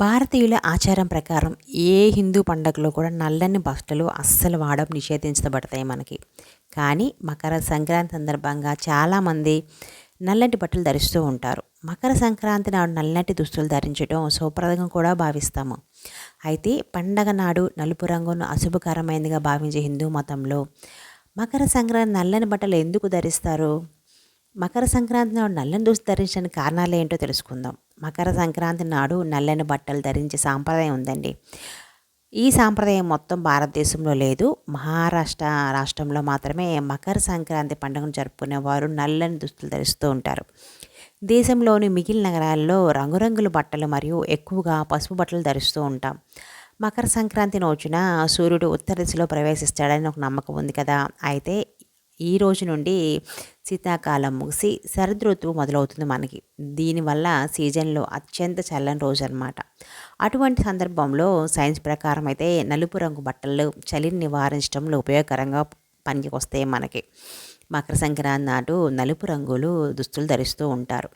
భారతీయుల ఆచారం ప్రకారం ఏ హిందూ పండగలో కూడా నల్లని బట్టలు అస్సలు వాడడం నిషేధించబడతాయి మనకి. కానీ మకర సంక్రాంతి సందర్భంగా చాలామంది నల్లటి బట్టలు ధరిస్తూ ఉంటారు. మకర సంక్రాంతి నాడు నల్లటి దుస్తులు ధరించడం శుభప్రదంగా కూడా భావిస్తాము. అయితే పండగ నాడు నలుపు రంగును అశుభకరమైనదిగా భావించే హిందూ మతంలో మకర సంక్రాంతి నల్లని బట్టలు ఎందుకు ధరిస్తారు? మకర సంక్రాంతి నాడు నల్లని దుస్తు ధరించడానికి కారణాలు ఏంటో తెలుసుకుందాం. మకర సంక్రాంతి నాడు నల్లని బట్టలు ధరించే సాంప్రదాయం ఉందండి. ఈ సాంప్రదాయం మొత్తం భారతదేశంలో లేదు. మహారాష్ట్ర రాష్ట్రంలో మాత్రమే మకర సంక్రాంతి పండుగను జరుపుకునేవారు నల్లని దుస్తులు ధరిస్తూ ఉంటారు. దేశంలోని మిగిలిన నగరాల్లో రంగురంగుల బట్టలు మరియు ఎక్కువగా పసుపు బట్టలు ధరిస్తూ ఉంటాం. మకర సంక్రాంతి రోజున సూర్యుడు ఉత్తర దిశలో ప్రవేశిస్తాడని ఒక నమ్మకం ఉంది కదా. అయితే ఈ రోజు నుండి శీతాకాలం ముగిసి శరదృతువు మొదలవుతుంది మనకి. దీనివల్ల సీజన్లో అత్యంత చల్లని రోజు అనమాట అటువంటి సందర్భంలో సైన్స్ ప్రకారం అయితే నలుపు రంగు బట్టలు చలిని నివారించడంలో ఉపయోగకరంగా పనికి వస్తాయి మనకి. మకర సంక్రాంతి నాటు నలుపు రంగులు దుస్తులు ధరిస్తూ ఉంటారు.